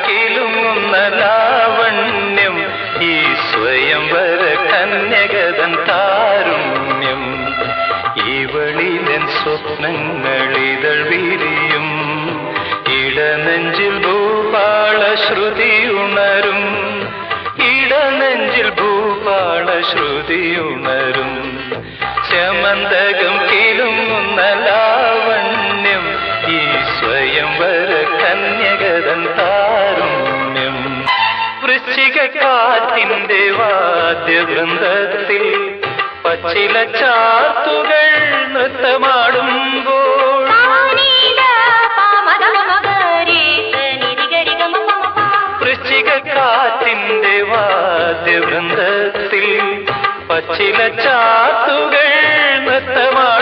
കിലുങ്ങുന്ന ലാവണ്യം ഈ ഇടനെഞ്ചിൽ ശ്രുതി ഉണരും ഇടനെഞ്ചിൽ ശ്രുതി ഉണരും ശമന്തകം കിലുങ്ങുന്ന ലാവണ്യം ഈ സ്വയംവര കന്യകതൻ വൃശ്ചിക കാറ്റിന്റെ വാദ്യവൃന്ദത്തിൽ പച്ചില ചാത്തുകൾ നൃത്തമാടുമ്പോൾ വൃശ്ചികാറ്റിന്റെ വാദ്യവൃന്ദത്തിൽ പച്ചില ചാത്തുകൾ നൃത്തമാടുമ്പോൾ